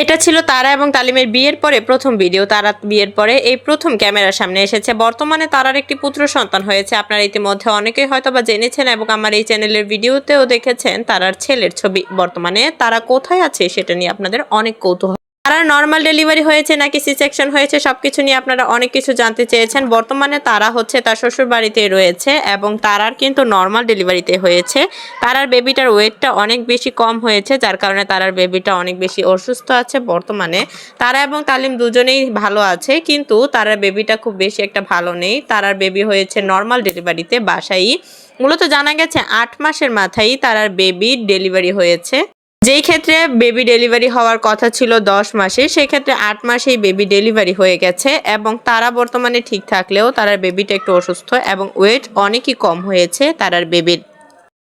এটা ছিল তারা এবং তালিমের বিয়ের পরে প্রথম ভিডিও। তারা বিয়ের পরে এই প্রথম ক্যামেরার সামনে এসেছে। বর্তমানে তারার একটি পুত্র সন্তান হয়েছে। আপনারা ইতিমধ্যে অনেকেই হয়তো বা জেনেছেন এবং আমার এই চ্যানেলের ভিডিওতেও দেখেছেন তারার ছেলের ছবি। বর্তমানে তারা কোথায় আছে সেটা নিয়ে আপনাদের অনেক কৌতূহল। তারা নর্মাল ডেলিভারি হয়েছে নাকি সি সেকশন হয়েছে, সবকিছু নিয়ে আপনারা অনেক কিছু জানতে চেয়েছেন। বর্তমানে তারা হচ্ছে তার শ্বশুর বাড়িতে রয়েছে এবং তারার কিন্তু নর্মাল ডেলিভারিতে হয়েছে। তারার বেবিটার ওয়েটটা অনেক বেশি কম হয়েছে, যার কারণে তারার বেবিটা অনেক বেশি অসুস্থ আছে বর্তমানে। তারা এবং তালিম দুজনেই ভালো আছে, কিন্তু তারার বেবিটা খুব বেশি একটা ভালো নেই। তারার বেবি হয়েছে নর্মাল ডেলিভারিতে বাসাই মূলত জানা গেছে আট মাসের মাথায় তারার বেবি ডেলিভারি হয়েছে। যেই ক্ষেত্রে বেবি ডেলিভারি হওয়ার কথা ছিল দশ মাসে সেক্ষেত্রে আট মাসেই বেবি ডেলিভারি হয়ে গেছে এবং তারা বর্তমানে ঠিক থাকলেও তারার বেবিটা একটু অসুস্থ এবং ওয়েট অনেকই কম হয়েছে তারার বেবির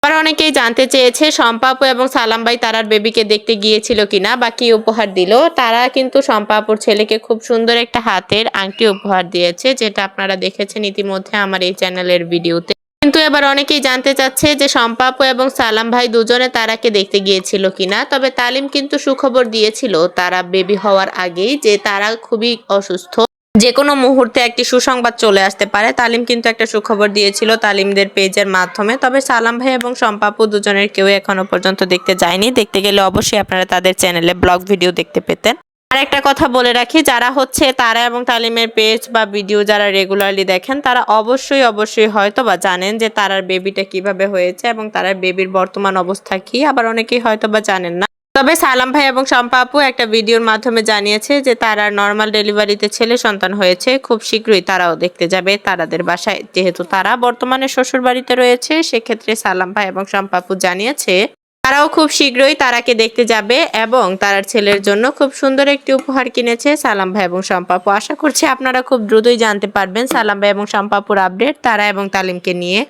আবার অনেকেই জানতে চেয়েছে সম্পাপু এবং সালাম ভাই তারার বেবিকে দেখতে গিয়েছিল কিনা বা কি উপহার দিল? তারা কিন্তু সম্পাপুর ছেলেকে খুব সুন্দর একটা হাতের আংটি উপহার দিয়েছে, যেটা আপনারা দেখেছেন ইতিমধ্যে আমার এই চ্যানেলের ভিডিওতে কিন্তু এবার অনেকেই জানতে চাচ্ছে যে সম্পাপু এবং সালাম ভাই দুজনে তারাকে দেখতে গিয়েছিল কিনা, তবে তালিম কিন্তু সুখবর দিয়েছিল তারা বেবি হওয়ার আগেই যে তারা খুবই অসুস্থ। যে কোনো মুহূর্তে একটি সুসংবাদ চলে আসতে পারে, তালিম কিন্তু একটা সুখবর দিয়েছিল তালিমদের পেজের মাধ্যমে, তবে সালাম ভাই এবং সম্পাপু দুজনের কেউ এখনও পর্যন্ত দেখতে যায়নি। দেখতে গেলে অবশ্যই আপনারা তাদের চ্যানেলে ব্লগ ভিডিও দেখতে পেতেন। আর একটা কথা বলে রাখি, যারা হচ্ছে তারা এবং তালিমের পেজ বা ভিডিও যারা রেগুলারলি দেখেন, তারা অবশ্যই অবশ্যই হয়তো বা জানেন যে তারার বেবিটা কীভাবে হয়েছে এবং তারার বেবির বর্তমান অবস্থা কি। আবার অনেকেই হয়তো বা জানেন না। তবে সালাম ভাই এবং শম্পা আপু একটা ভিডিওর মাধ্যমে জানিয়েছে যে তারা নর্মাল ডেলিভারিতে ছেলে সন্তান হয়েছে, খুব শীঘ্রই তারাও দেখতে যাবে তারাদের বাসায়। যেহেতু তারা বর্তমানে শ্বশুর বাড়িতে রয়েছে, সেক্ষেত্রে সালাম ভাই এবং শম্পা আপু জানিয়েছে তারাও খুব শীঘ্রই তারাকে দেখতে যাবে এবং তারার ছেলের জন্য খুব সুন্দর একটি উপহার কিনেছে সালাম ভাই এবং সম্পাপু আশা করছি আপনারা খুব দ্রুতই জানতে পারবেন সালাম ভাই এবং সম্পাপুর আপডেট, তারা এবং তালিমকে নিয়ে।